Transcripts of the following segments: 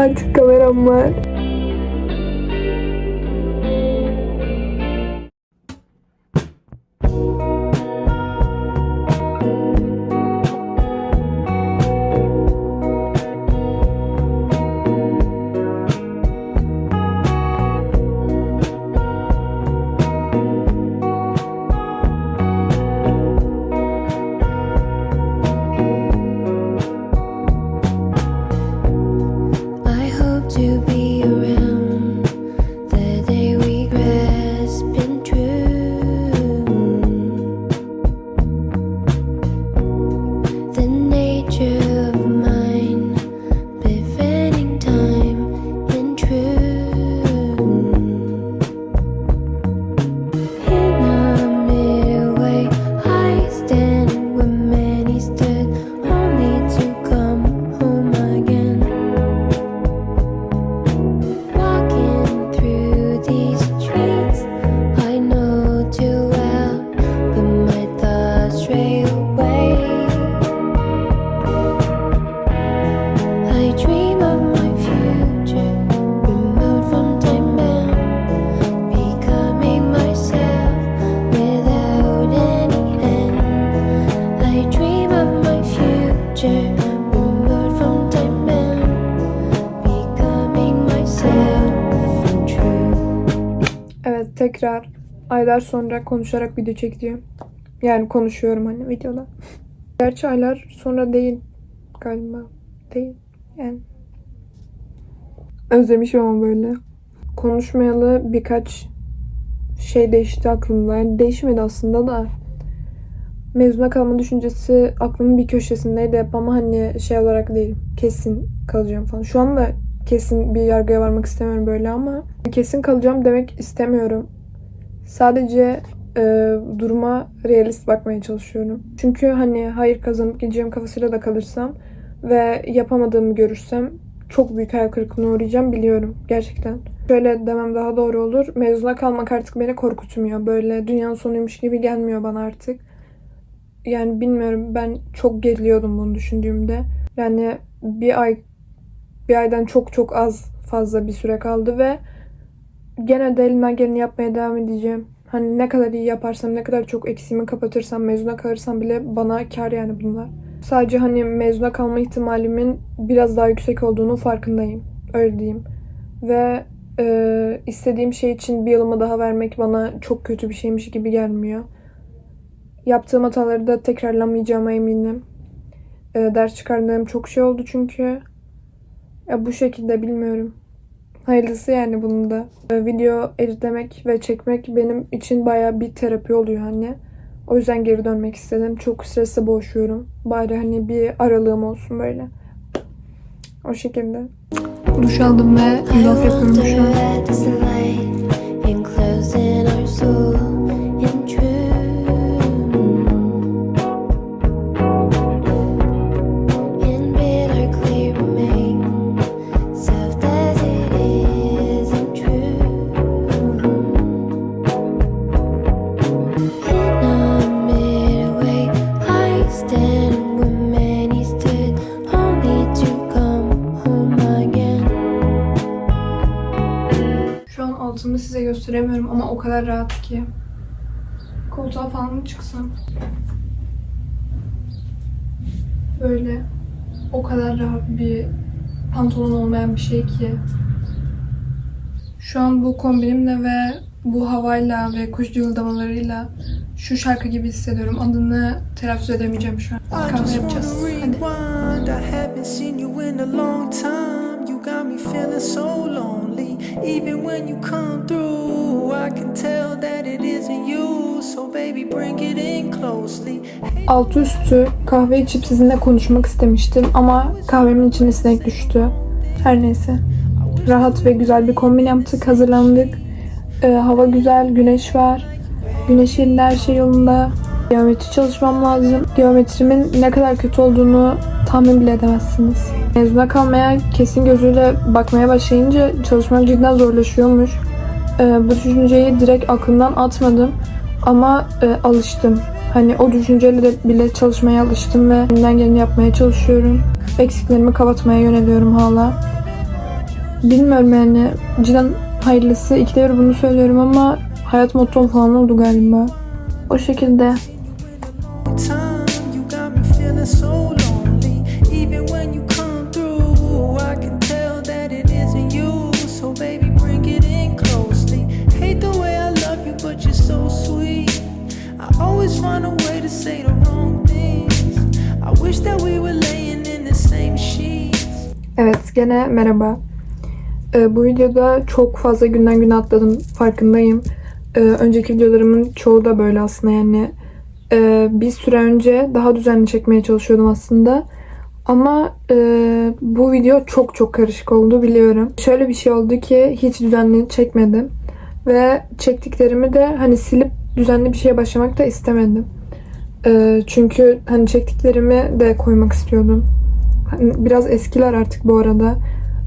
Artık kameram var. Aylar sonra konuşarak video çekeceğim. Yani konuşuyorum hani videoda. Gerçi aylar sonra değil galiba. Değil. Yani. Özlemişim ama böyle. Konuşmayalı birkaç şey değişti aklımda. Yani değişmedi aslında da. Mezuna kalma düşüncesi aklımın bir köşesindeydi hep ama hani şey olarak değil. Kesin kalacağım falan. Şu anda kesin bir yargıya varmak istemiyorum böyle ama kesin kalacağım demek istemiyorum. Sadece e, duruma realist bakmaya çalışıyorum. Çünkü hani hayır kazanıp gideceğim kafasıyla da kalırsam ve yapamadığımı görürsem çok büyük hayal kırıklığına uğrayacağım biliyorum gerçekten. Şöyle demem daha doğru olur. Mezuna kalmak artık beni korkutmuyor. Böyle dünyanın sonuymuş gibi gelmiyor bana artık. Yani bilmiyorum ben çok geriliyordum bunu düşündüğümde. Yani bir ay bir aydan çok çok az fazla bir süre kaldı ve gene de elimden geleni yapmaya devam edeceğim. Hani ne kadar iyi yaparsam, ne kadar çok eksiğimi kapatırsam, mezuna kalırsam bile bana kar yani bunlar. Sadece hani mezuna kalma ihtimalimin biraz daha yüksek olduğunu farkındayım. Öyle diyeyim. Ve e, istediğim şey için bir yılımı daha vermek bana çok kötü bir şeymiş gibi gelmiyor. Yaptığım hataları da tekrarlamayacağıma eminim. E, ders çıkardığım çok şey oldu çünkü. Ya bu şekilde bilmiyorum. Hayırlısı yani bunun da. Ee, Video editlemek ve çekmek benim için baya bir terapi oluyor hani. O yüzden geri dönmek istedim. Çok stresle boğuşuyorum. Bari hani bir aralığım olsun böyle. O şekilde. Duş aldım ve vlog yapıyorum şu an. Size gösteremiyorum ama o kadar rahat ki. Koltuğa falan mı çıksam? Böyle o kadar rahat bir pantolon olmayan bir şey ki. Şu an bu kombinimle ve bu havayla ve kuş cıvıldamalarıyla şu şarkı gibi hissediyorum. Adını telaffuz edemeyeceğim şu an. Kahve yapacağız. Hadi. Altı üstü kahve içip sizinle konuşmak istemiştim ama kahvemin içine sinek düştü. Her neyse. Rahat ve güzel bir kombin yaptık, hazırlandık. Ee, hava güzel, güneş var. Güneş yerinde her şey yolunda. Geometri çalışmam lazım. Geometrimin ne kadar kötü olduğunu tahmin bile edemezsiniz. Mezuna kalmaya kesin gözüyle bakmaya başlayınca çalışmak cidden zorlaşıyormuş. Ee, bu düşünceyi direkt aklımdan atmadım. Ama e, alıştım. Hani o düşünceyle de bile çalışmaya alıştım ve elimden geleni yapmaya çalışıyorum. Eksiklerimi kapatmaya yöneliyorum hala. bilmiyorum yani cidden hayırlısı ikide bir bunu söylüyorum ama hayat mottom falan oldu galiba. O şekilde. time. You got me Evet gene merhaba. Ee, bu videoda çok fazla günden güne atladım farkındayım. Ee, önceki videolarımın çoğu da böyle aslında yani. Ee, bir süre önce daha düzenli çekmeye çalışıyordum aslında. Ama e, bu video çok çok karışık oldu biliyorum. Şöyle bir şey oldu ki hiç düzenli çekmedim. Ve çektiklerimi de hani silip düzenli bir şeye başlamak da istemedim. Ee, çünkü hani çektiklerimi de koymak istiyordum. Hani biraz eskiler artık bu arada.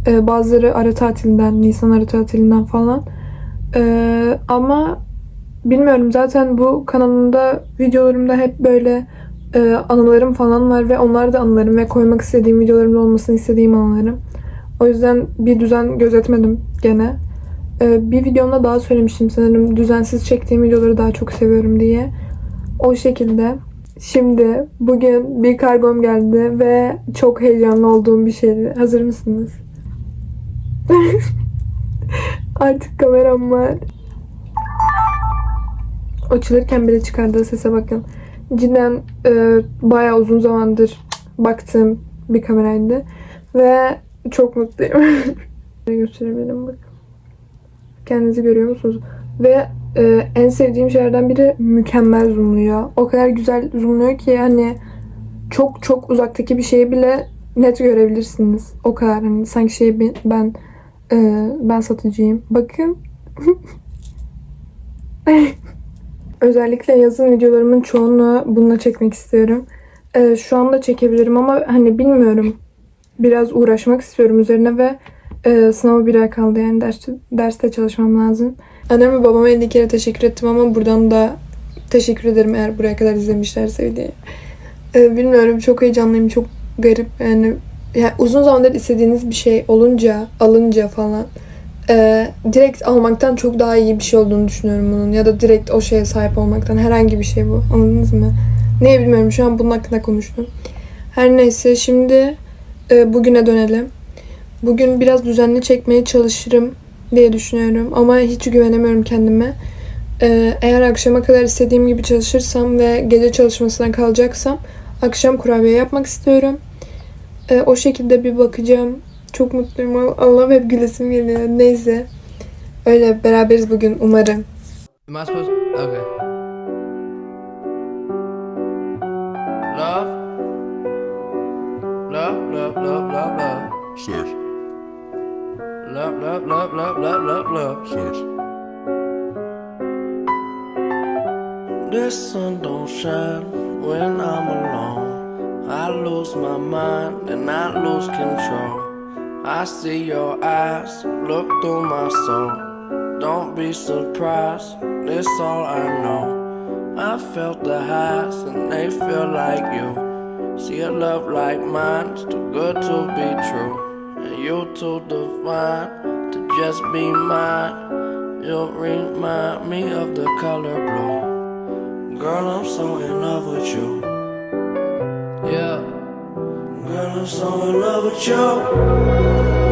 Ee, bazıları ara tatilinden, Nisan ara tatilinden falan. Ee, ama bilmiyorum zaten bu kanalımda videolarımda hep böyle e, anılarım falan var ve onlar da anılarım ve koymak istediğim videolarımda olmasını istediğim anılarım. O yüzden bir düzen gözetmedim gene. Ee, bir videomda daha söylemiştim sanırım düzensiz çektiğim videoları daha çok seviyorum diye. O şekilde. Şimdi bugün bir kargom geldi ve çok heyecanlı olduğum bir şeydi. Hazır mısınız? Artık kameram var. Açılırken bile çıkardığı sese bakın. Cidden e, bayağı uzun zamandır baktığım bir kameraydı. Ve çok mutluyum. Gösterebilirim bak. Kendinizi görüyor musunuz? Ve e, en sevdiğim şeylerden biri mükemmel zoomluyor. O kadar güzel zoomluyor ki hani çok çok uzaktaki bir şeyi bile net görebilirsiniz. O kadar hani sanki şey ben e, ben satıcıyım. Bakın. Özellikle yazın videolarımın çoğunu bununla çekmek istiyorum. E, şu anda çekebilirim ama hani bilmiyorum. Biraz uğraşmak istiyorum üzerine ve e, sınava bir ay kaldı yani derste, derste çalışmam lazım. Anneme ve babama 50 kere teşekkür ettim ama buradan da teşekkür ederim eğer buraya kadar izlemişlerse videoyu. Ee, bilmiyorum çok heyecanlıyım çok garip yani, yani uzun zamandır istediğiniz bir şey olunca alınca falan e, direkt almaktan çok daha iyi bir şey olduğunu düşünüyorum bunun ya da direkt o şeye sahip olmaktan herhangi bir şey bu anladınız mı? Ne bilmiyorum şu an bunun hakkında konuştum. Her neyse şimdi e, bugüne dönelim. Bugün biraz düzenli çekmeye çalışırım diye düşünüyorum ama hiç güvenemiyorum kendime. Ee, eğer akşama kadar istediğim gibi çalışırsam ve gece çalışmasına kalacaksam akşam kurabiye yapmak istiyorum. Ee, o şekilde bir bakacağım. Çok mutluyum. Allah'ım hep gülesim geliyor. Neyse. Öyle beraberiz bugün umarım. Am I supposed? Okay. Love. Love, love, love, love, love. Sex, Love, love, love, love, love, love, love. sex, The sun don't shine when I'm alone. I lose my mind and I lose control. I see your eyes look through my soul. Don't be surprised, this all I know. I felt the highs and they feel like you. See a love like mine's too good to be true. And you too divine to just be mine. You remind me of the color blue. Girl, I'm so in love with you. Yeah. Girl, I'm so in love with you.